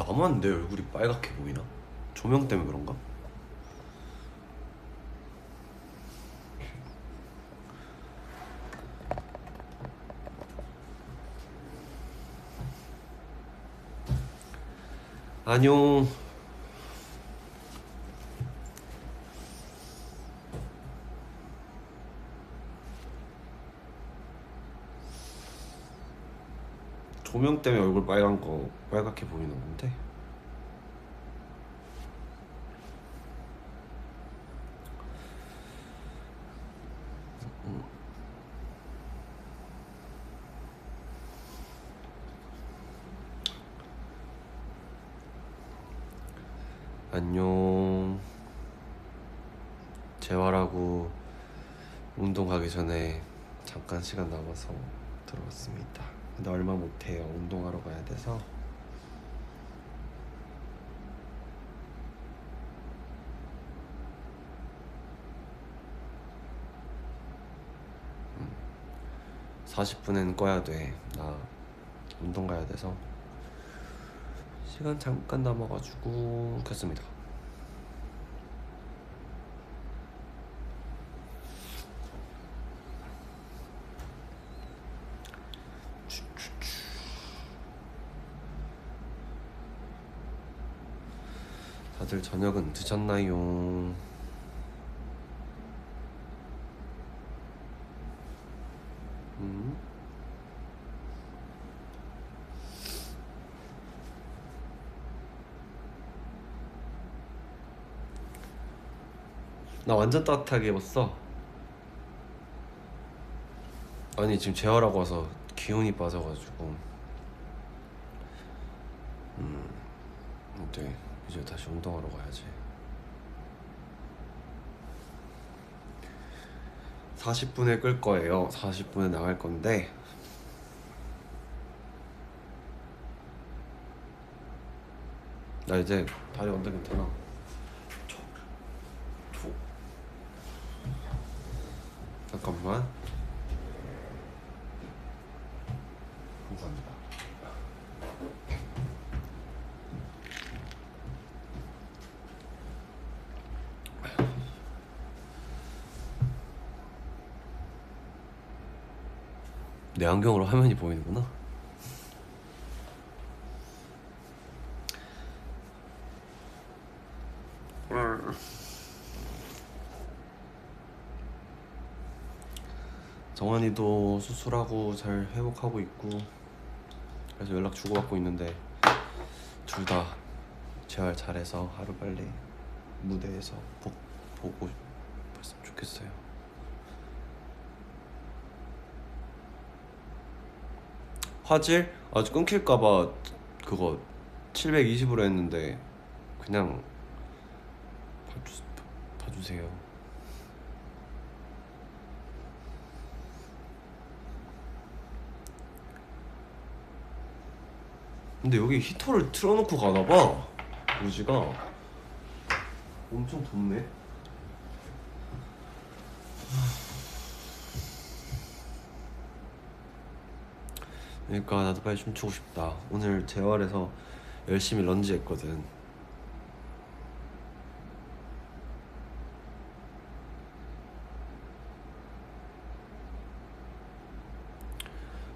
나만 내 얼굴이 빨갛게 보이나? 조명 때문에 그런가? 안녕. 조명 때문에 얼굴 빨간 거 빨갛게 보이는 건데. 안녕. 재활하고 운동 가기 전에 잠깐 시간 남아서 들어왔습니다. 근데 얼마 못해요. 운동하러 가야 돼서. 음, 40분엔 꺼야 돼. 나 운동 가야 돼서. 시간 잠깐 남아가지고 켰습니다. 다들 저녁은 드셨나요? 음? 나 완전 따뜻하게 입었어. 아니 지금 재활하고 와서 기운이 빠져가지고. 음, 이제 이제 다시 운동하러 가야지. 40분에 끌 거예요. 40분에 나갈 건데. 나 이제 다리 완전 괜찮아. 잠깐만. 내 안경으로 화면이 보이는구나. 정환이도 수술하고 잘 회복하고 있고 그래서 연락 주고받고 있는데 둘 다 재활 잘해서 하루 빨리 무대에서 복, 보고 봤으면 좋겠어요. 화질? 아주 끊길까봐 그거 720으로 했는데 그냥 봐주, 봐주세요. 근데 여기 히터를 틀어놓고 가나봐. 우지가 엄청 덥네 그러니까 나도 빨리 춤추고 싶다. 오늘 재활에서 열심히 런지 했거든.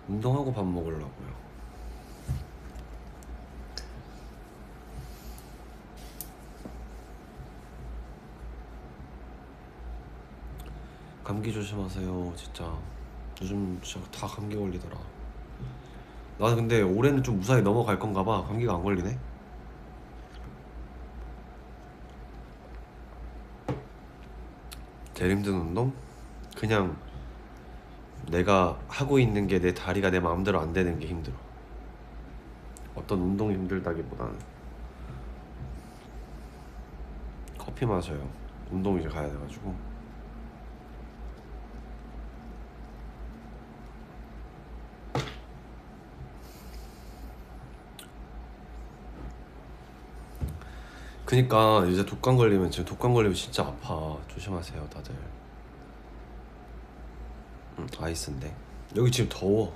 운동하고 밥 먹으려고요. 감기 조심하세요 진짜. 요즘 진짜 다 감기 걸리더라 나 근데 올해는 좀 무사히 넘어갈 건가 봐. 감기가 안 걸리네. 제일 힘든 운동? 그냥 내가 하고 있는 게 내 다리가 내 마음대로 안 되는 게 힘들어. 어떤 운동이 힘들다기보다는. 커피 마셔요. 운동 이제 가야 돼가지고 그니까 이제 독감 걸리면 지금 독감 걸리면 진짜 아파. 조심하세요 다들. 음, 아이스인데. 여기 지금 더워.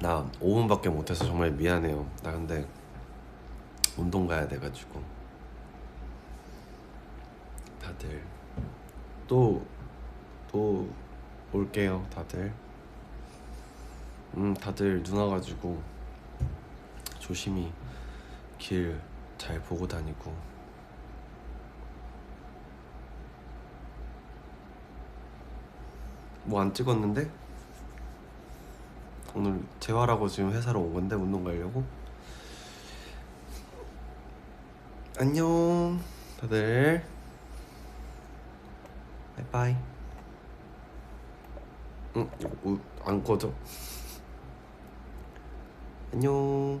나 5분밖에 못해서 정말 미안해요. 나 근데 운동 가야 돼가지고. 다들. 또 또 올게요. 다들 음 다들 눈 와가지고 조심히 길 잘 보고 다니고. 뭐 안 찍었는데? 오늘 재활하고 지금 회사로 온 건데 운동 가려고? 안녕 다들. 바이바이. 응 이거 안 꺼져 안녕